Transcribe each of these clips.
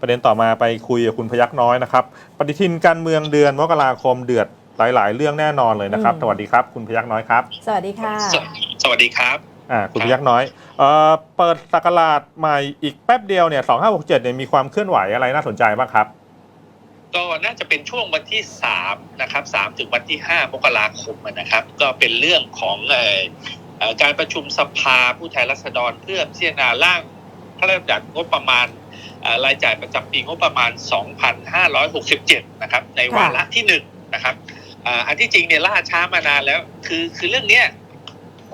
ประเด็นต่อมาไปคุยกับคุณพยักน้อยนะครับ ปฏิทินการเมืองเดือนมกราคมเดือดหลาย ๆ เรื่องแน่นอนเลยนะครับ อืม สวัสดีครับ คุณพยักน้อยครับสวัสดีค่ะ สวสวัสดีครับ อ่าคุณครับพยักน้อยเอ่อเปิดสักราชใหม่อีกแป๊บเดียวเนี่ย2567เนี่ยมีความเคลื่อนไหวอะไรน่าสนใจบ้างครับ ก็น่าจะเป็นช่วงวันที่สามนะครับสามถึงวันที่ห้ามกราคมนะครับ ก็เป็นเรื่องของเอ่อเอ่อการประชุมสภาผู้แทนราษฎรเพื่อพิจารณาร่างพระราชบัญญัติงบประมาณเอ่อ รายจ่ายประจำปีงบประมาณ 2,567 นะครับ ในวาระที่หนึ่งนะครับอ่าอันที่จริงเนี่ยล่าช้ามานานแล้ว คือคือเรื่องเนี้ย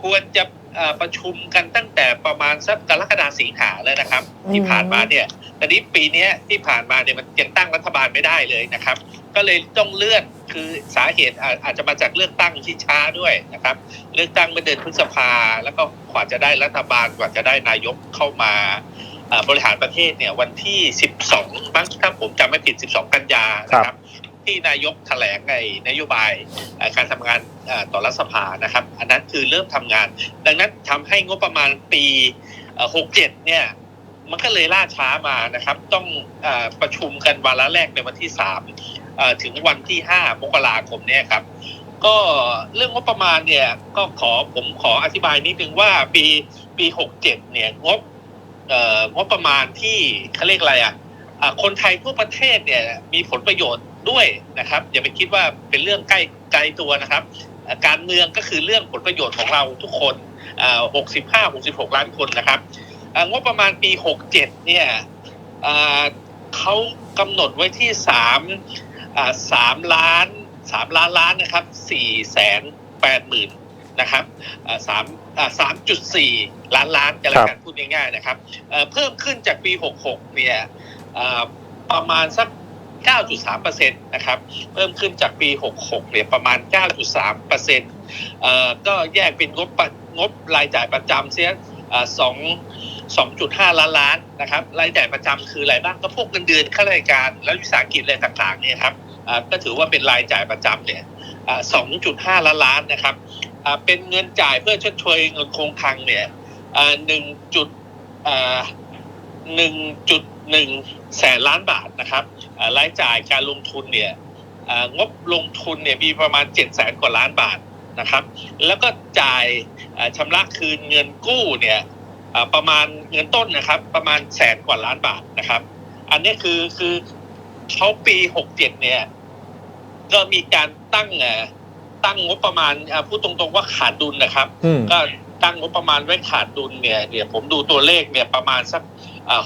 ควรจะเอ่อประชุมกันตั้งแต่ประมาณสักกรกฎาสิงหาแล้วนะครับ ที่ผ่านมาเนี่ยแต่นี้ปีเนี้ยที่ผ่านมาเนี่ยมันยังตั้งรัฐบาลไม่ได้เลยนะครับ ก็เลยต้องเลื่อนคือสาเหตุอาอาจจะมาจากเลือกตั้งที่ช้าด้วยนะครับ เลือกตั้งเมื่อเดือนพฤษภาแล้วก็กว่าจะได้รัฐบาลกว่าจะได้นายกเข้ามาเอ่อ บริหารประเทศเนี่ยวันที่ 12บ้างถ้าผมจำไม่ผิด 12 กันยานะครับ ที่นายกแถลงในนโยบายเอ่อการทำงานเอ่อต่อรัฐสภานะครับ อันนั้นคือเริ่มทำงาน ดังนั้นทำให้งบประมาณปีเอ่อ67 เนี่ยมันก็เลยล่าช้ามานะครับ ต้องเออประชุมกันวาระแรกในวันที่สามเอ่อถึงวันที่ห้ามกราคมเนี่ยครับ ก็เรื่องงบประมาณเนี่ยก็ขอผมขออธิบายนิดนึงว่าปีปีหกเจ็ดเนี่ยงบเอ่อ งบประมาณที่เขาเรียกอะไรอะอ่าคนไทยทั่วประเทศเนี่ยมีผลประโยชน์ด้วยนะครับ อย่าไปคิดว่าเป็นเรื่องใกล้ไกลตัวนะครับ การเมืองก็คือเรื่องผลประโยชน์ของเราทุกคนหกสิบห้าหกสิบหกล้านคนนะครับงบประมาณปี 67 เนี่ยเขากำหนดไว้ที่ 3 3 ล้าน 3 ล้านล้านนะครับ4แสน8หมื่น นะครับอ่า3อ่า3.4ล้านล้านกันแล้วกันพูดง่ายๆนะครับเอ่อเพิ่มขึ้นจากปี 66 เนี่ยอ่าประมาณสัก 9.3%นะครับ เพิ่มขึ้นจากปี 66 เนี่ยประมาณ 9.3%เอ่อก็แยกเป็นงบปะงบรายจ่ายประจำเสียอ่าสอง2.5 ล้านล้านนะครับรายจ่ายประจำคืออะไรบ้างก็พวกเงินเดือนข้าราชการและวิสาหกิจอะไรต่างๆเนี่ยครับอ่าก็ถือว่าเป็นรายจ่ายประจำเนี่ยอ่า2.5 ล้านล้านนะครับอ่า เป็นเงินจ่ายเพื่อชดเชยเงินคงคลังเนี่ยอ่า1จุดอ่า1.1แสนล้านบาทนะครับรายจ่ายการลงทุนเนี่ยงบลงทุนเนี่ยมีประมาณ7แสนกว่าล้านบาทนะครับ แล้วก็จ่ายอ่าชำระคืนเงินกู้เนี่ยประมาณเงินต้นนะครับ ประมาณแสนกว่าล้านบาทนะครับ อันนี้คือคือเขาปีหกเจ็ดเนี่ย ก็มีการตั้งอ ตั้งงบประมาณอ่าพูดตรงๆว่าขาดดุลนะครับอืมก็ตั้งงบประมาณไว้ขาดดุลเนี่ยเดี๋ยวผมดูตัวเลขเนี่ยประมาณสัก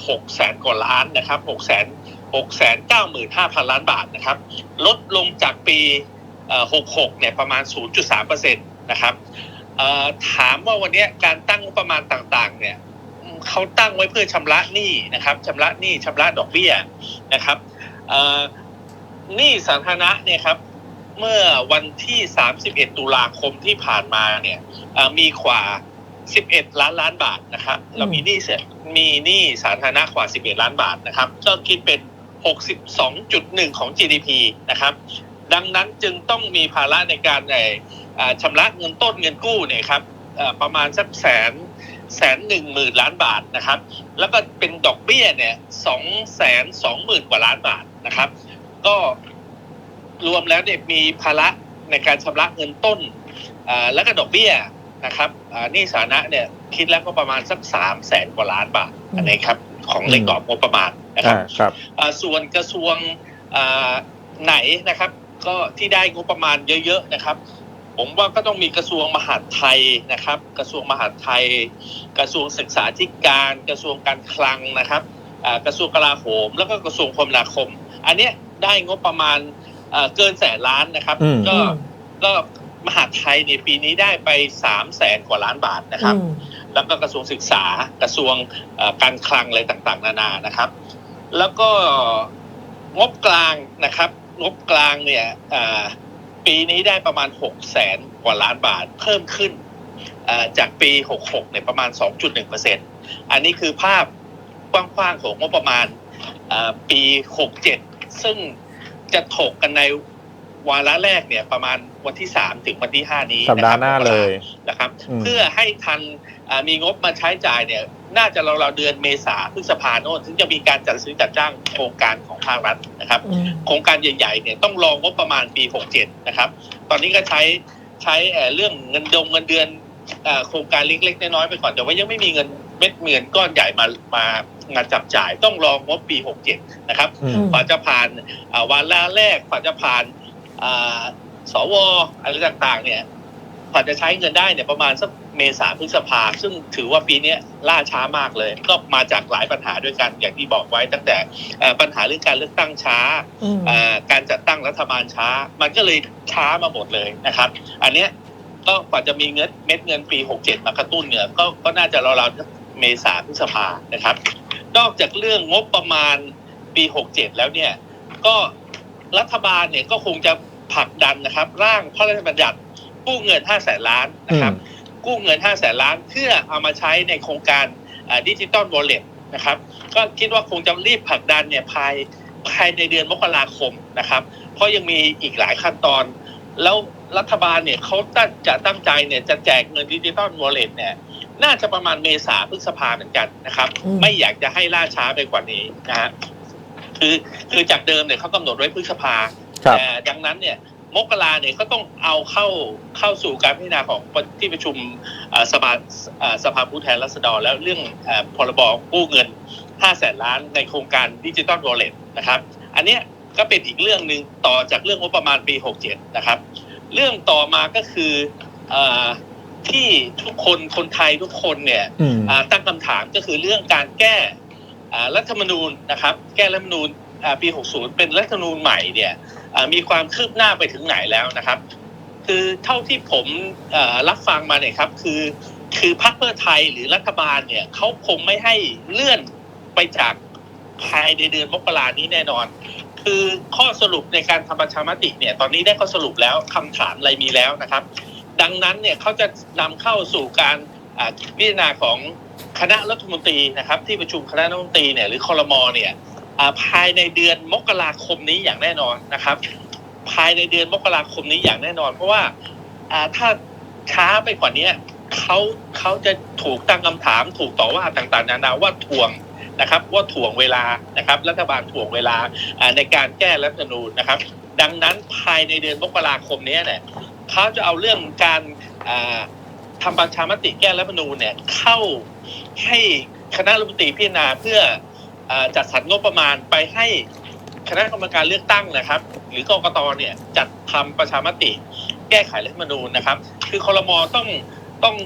หกแสนกว่าล้านนะครับหกแสนหกแสนเก้าหมื่นห้าพันล้านบาทนะครับ ลดลงจากปีหกหกเนี่ยประมาณศูนย์จุดสามเปอร์เซ็นตนะครับเอ่อถามว่าวันเนี้ยการตั้งงบประมาณต่างๆ เนี่ยอืมเขาตั้งไว้เพื่อชำระหนี้นะครับชำระหนี้ชำระดอกเบี้ยนะครับเอ่อหนี้สาธารณะเนี่ยครับ เมื่อวันที่ 31 ตุลาคมที่ผ่านมาเนี่ยเอ่อมีกว่า 11 ล้านล้านบาทนะครับเรามีหนี้เสียมีหนี้สาธารณะกว่า 11 ล้านบาทนะครับก็คิดเป็น 62.1 ของ GDP นะครับ ดังนั้นจึงต้องมีภาระในการเอ่ออ่าชำระเงินต้นเงินกู้เนี่ยครับเอ่อประมาณสักแสนแสนหนึ่งหมื่นล้านบาทนะครับ แล้วก็เป็นดอกเบี้ยเนี่ยสองแสนสองหมื่นกว่าล้านบาทนะครับ ก็ รวมแล้วเนี่ยมีภาระในการชำระเงินต้นอ่าแล้วก็ดอกเบี้ยนะครับอ่าหนี่สาธารณะเนี่ยคิดแล้วก็ประมาณสักสามแสนกว่าล้านบาทอันนี้ครับของในกรอบงบประมาณนะครับอ่าครับอ่าส่วนกระทรวงอ่าไหนนะครับ ก็ที่ได้งบประมาณเยอะๆนะครับ ผมว่าก็ต้องมีกระทรวงมหาดไทยนะครับ กระทรวงมหาดไทย กระทรวงศึกษาธิการกระทรวงการคลังนะครับอ่ากระทรวงกลาโหม แล้วก็กระทรวงคมนาคม อันเนี้ยได้งบประมาณ เอ่อเกินแสนล้านนะครับอืมก็ก็มหาดไทยในยปีนี้ได้ไปสามแสนกว่าล้านบาทนะครับอืมแล้วก็กระทรวงศึกษากระทรวงเอ่อการคลังอะไรต่างๆ นานานะครับ แล้วก็งบกลางนะครับ งบกลางเนี่ยเอ่อปีนี้ได้ประมาณ6แสนกว่าล้านบาทเพิ่มขึ้นเอ่อจากปี 66เนี่ยประมาณ 2.1%อันนี้คือภาพกว้างๆของงบประมาณเอ่อปี 67 ซึ่ง จะถกกันในวาระแรกเนี่ยประมาณวันที่3ถึงวันที่5นี้สัปดาห์หน้าเลยนะครับอืมเพื่อให้ทันอ่ามีงบมาใช้จ่ายเนี่ยน่าจะเราเราวๆเดือนเมษาพฤษภาโน่นถึงจะมีการจัดซื้อจัดจ้างโครงการของภาครัฐนะครับอืมโครงการใหญ่ๆเนี่ยต้องรองงบประมาณปี 67 นะครับ ตอนนี้ก็ใช้ใช้เอ่อเรื่องเงินดงเงินเดือนเอ่อโครงการเล็กๆน้อยๆไปก่อนแต่ว่ายังไม่มีเงินเม็ดเงินก้อนใหญ่มามา มาจับจ่ายต้องรองงบปี 67 นะครับอืมกว่าจะผ่านอ่าวันละแรกกว่าจะผ่านอ่าสวอะไรต่างๆ เนี่ยกว่าจะใช้เงินได้เนี่ยประมาณสักเมษาพฤษภา ซึ่งถือว่าปีเนี้ยล่าช้ามากเลย ก็มาจากหลายปัญหาด้วยกันอย่างที่บอกไว้ตั้งแต่เอ่อปัญหาเรื่องการเลือกตั้งช้าอืมอ่าการจัดตั้งรัฐบาลช้า มันก็เลยช้ามาหมดเลยนะครับ อันเนี้ยก็กว่าจะมีเงินเม็ดเงินปี 67 มากระตุ้นเนี่ยก็ก็น่าจะราวๆเมษาพฤษภานะครับ นอกจากเรื่องงบประมาณปี67แล้วเนี่ย ก็รัฐบาลเนี่ยก็คงจะผลักดันนะครับ ร่างพระราชบัญญัติกู้เงิน5แสนล้านนะครับ กู้เงิน5แสนล้านเพื่อเอามาใช้ในโครงการดิจิตอลวอลเล็ตนะครับ ก็คิดว่าคงจะรีบผลักดันเนี่ยภายภายในเดือนมกราคมนะครับ เพราะยังมีอีกหลายขั้นตอน แล้วรัฐบาลเนี่ยเขาตั้งจะตั้งใจเนี่ยจะแจกเงินดิจิตอลวอลเล็ตเนี่ย น่าจะประมาณเมษาพฤษภาเหมือนกันนะครับอืมไม่อยากจะให้ล่าช้าไปกว่านี้นะฮะคือคือจากเดิมเนี่ยเขากำหนดไว้พฤษภาครับแต่ดังนั้นเนี่ยมกราเนี่ยก็ต้องเอาเข้าเข้าสู่การพิจารณาของที่ประชุมเอ่อสภาเอ่อสภาผู้แทนราษฎรแล้วเรื่องเอ่อพรบกู้เงิน 5 แสนล้านในโครงการดิจิตอลวอลเล็ตนะครับ อันเนี้ยก็เป็นอีกเรื่องหนึ่งต่อจากเรื่องงบประมาณปี 67 นะครับ เรื่องต่อมาก็คือเอ่อ ที่ทุกคนคนไทยทุกคนเนี่ยอืมอ่าตั้งคำถามก็คือเรื่องการแก้อ่ารัฐธรรมนูญนะครับ แก้รัฐธรรมนูญอ่าปี 60 เป็นรัฐธรรมนูญใหม่เนี่ยอ่ามีความคืบหน้าไปถึงไหนแล้วนะครับ คือเท่าที่ผมเอ่อรับฟังมาเนี่ยครับ คือคือพรรคเพื่อไทยหรือรัฐบาลเนี่ยเขาคงไม่ให้เลื่อนไปจากภายในเดือนมกรานี้แน่นอน คือข้อสรุปในการทำประชามติเนี่ย ตอนนี้ได้ข้อสรุปแล้วคำถามอะไรมีแล้วนะครับ ดังนั้นเนี่ยเขาจะนำเข้าสู่การพิจารณาของคณะรัฐมนตรีนะครับ ที่ประชุมคณะรัฐมนตรีเนี่ยหรือคอรมอเนี่ยภายในเดือนมกราคมนี้อย่างแน่นอนนะครับ ภายในเดือนมกราคมนี้อย่างแน่นอน เพราะว่าถ้าช้าไปกว่านี้เขาเขาจะถูกตั้งคำถามถูกต่อว่าต่างๆ นานาว่าถ่วงนะครับว่าถ่วงเวลานะครับ รัฐบาลถ่วงเวลาในการแก้รัฐธรรมนูญนะครับ ดังนั้นภายในเดือนมกราคมนี้เนี่ย เขาจะเอาเรื่องการอ่าทำประชามติแก้รัฐมนูญเนี่ยเข้าให้คณะรัฐมนตรีพิจารณาเพื่ออจัดสรรงบประมาณไปให้คณะกรรมการเลือกตั้งนะครับ หรือกกตเนี่ยจัดทำประชามติแก้ไขรัฐมนูญนะครับ คือคอรมอต้องต้อง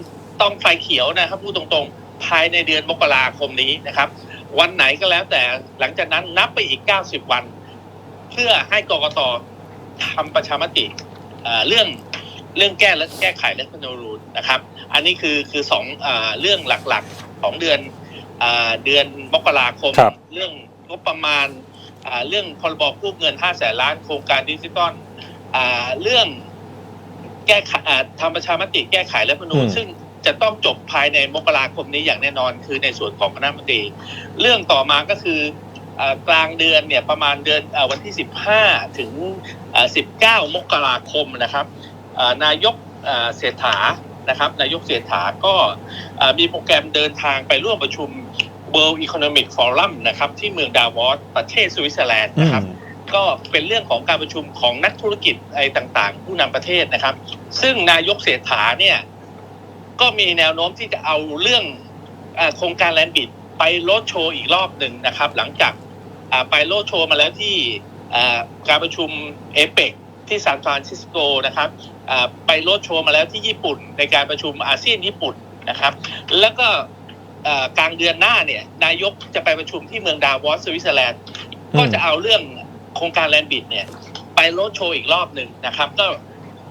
ต้องไฟเขียวนะครับพูดตรงๆ ภายในเดือนมกราคมนี้นะครับ วันไหนก็แล้วแต่หลังจากนั้นนับไปอีก 90 วัน เพื่อให้กกตทำประชามติเรื่อง เรื่องแก้และแก้ไขรัฐธรรมนูญนะครับ อันนี้คือคือสองเอเรื่องหลักๆของเดือนเอเดือนมกราคมครเรื่องงบประมาณเรื่องพรบกู้เงิน 5 แสนล้านโครงการดิจิตอลเรื่องแก้ไขทำประชามติแก้ไขรัฐธรรมนูญซึ่งจะต้องจบภายในมกราคมนี้อย่างแน่นอน คือในส่วนของคณะมนตรี เรื่องต่อมาก็คือกลางเดือนเนี่ยประมาณเดือนวันที่ 15 ถึง 19 มกราคมนะครับ นายกเอ่อเศรษฐานะครับนายกเศรษฐาก็เอ่อมีโปรแกรมเดินทางไปร่วมประชุม World Economic Forum นะครับที่เมืองดาวอสประเทศสวิตเซอร์แลนด์อืนะครับมก็เป็นเรื่องของการประชุมของนักธุรกิจอะไรต่างๆ ผู้นำประเทศนะครับ ซึ่งนายกเศรษฐาเนี่ยก็มีแนวโน้มที่จะเอาเรื่องเออโครงการแลนด์บิดไปโรดโชว์อีกรอบหนึ่งนะครับ หลังจากอ่าไปโรดโชว์มาแล้วที่อ่าการประชุมเอเปก ที่ซานฟรานซิสโกนะครับอ่าไปโรดโชว์มาแล้วที่ญี่ปุ่นในการประชุมอาเซียนญี่ปุ่นนะครับ แล้วก็เอ่อกลางเดือนหน้าเนี่ยนายกจะไปประชุมที่เมืองดาวอสสวิตเซอร์แลนด์อืมก็จะเอาเรื่องโครงการแลนด์บิดเนี่ยไปโรดโชว์อีกรอบหนึ่งนะครับ ก็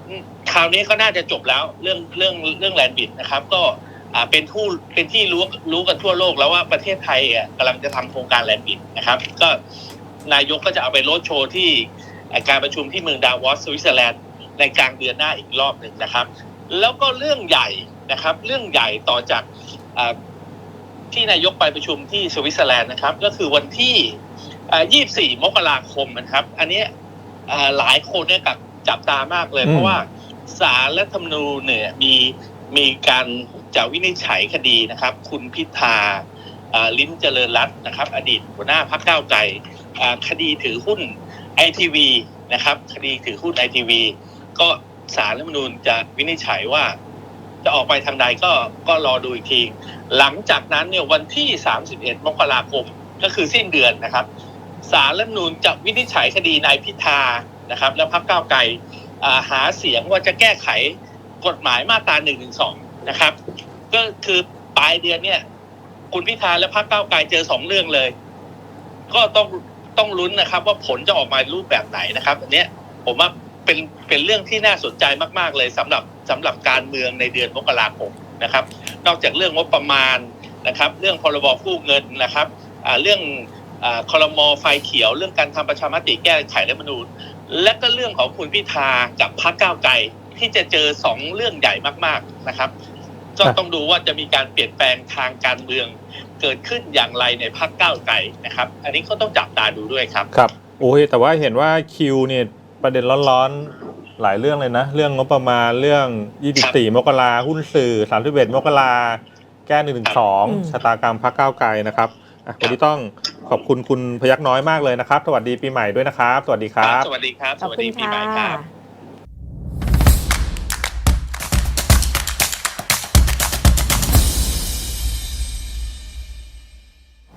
อืมคราวนี้ก็น่าจะจบแล้วเรื่องเรื่องเรื่องแลนด์บิดนะครับ ก็อ่าเป็นผู้เป็นที่รู้รู้กันทั่วโลกแล้วว่าประเทศไทยอะกำลังจะทำโครงการแลนด์บิดนะครับ ก็นายกก็จะเอาไปโรดโชว์ที่อ่า การประชุมที่เมืองดาวอสสวิตเซอร์แลนด์ในกลางเดือนหน้าอีกรอบหนึ่งนะครับ แล้วก็เรื่องใหญ่นะครับ เรื่องใหญ่ต่อจากที่นายกไปประชุมที่สวิตเซอร์แลนด์นะครับ ก็คือวันที่ยี่สี่มกราคมนะครับ อันนี้หลายคนเนี่ยกับจับตามากเลย เพราะว่าศาลรัฐธรรมนูญเนี่ยมีมีการจะวินิจฉัยคดีนะครับ คุณพิธาลิ้มเจริญรัตน์นะครับ อดีตหัวหน้าพรรคก้าวไกลคดีถือหุ้น ไอทีวีนะครับคดีถือหุ้นไอทีวีก็ศาลรัฐมนูญจะวินิจฉัยว่า จะออกไปทางใดก็ก็รอดูอีกที หลังจากนั้นเนี่ยวันที่ 31 มกราคมก็คือสิ้นเดือนนะครับศาลรัฐมนูญจะวินิจฉัยคดีนายพิธานะครับ และพรรคก้าวไกลาหาเสียงว่าจะแก้ไขกฎหมายมาตรา1นึนะครับ ก็คือปลายเดือนเนี่ย คุณพิธาและพรรคก้าวไกลเจอสองเรื่องเลย ก็ต้อง ต้องลุ้นนะครับ ว่าผลจะออกมารูปแบบไหนนะครับอันเนี้ยผมว่าเป็นเป็นเรื่องที่น่าสนใจมาก ๆ เลยสำหรับสำหรับการเมืองในเดือนมกราคมนะครับ นอกจากเรื่องงบประมาณนะครับ เรื่องพรบกู้เงินนะครับเรื่องอคอรมอไฟเขียว เรื่องการทำประชามติแก้ไขรัฐมนูญและก็เรื่องของคุณพิธากับพรรคก้าวไกลที่จะเจอสองเรื่องใหญ่มากๆนะครับ ก็ต้องดูว่าจะมีการเปลี่ยนแปลงทางการเมือง เกิดขึ้นอย่างไรในพรรคก้าวไกลนะครับ อันนี้ก็ต้องจับตาดูด้วยครับ ครับโอ้ยแต่ว่าเห็นว่าคิวเนี่ยประเด็นร้อนๆหลายเรื่องเลยนะ เรื่องงบประมาณเรื่อง 24 มกราหุ้นสื่อ 31 มกราแก้1นึอืมชะตากรรมพักก้าวไกลนะครับอะวันนี้ต้องขอบคุณคุณพยักน้อยมากเลยนะครับ สวัสดีปีใหม่ด้วยนะครับ สวัสดีครับ สวัสดีครับขสอบวัสคุดีณปีค่ใหม่ครับะ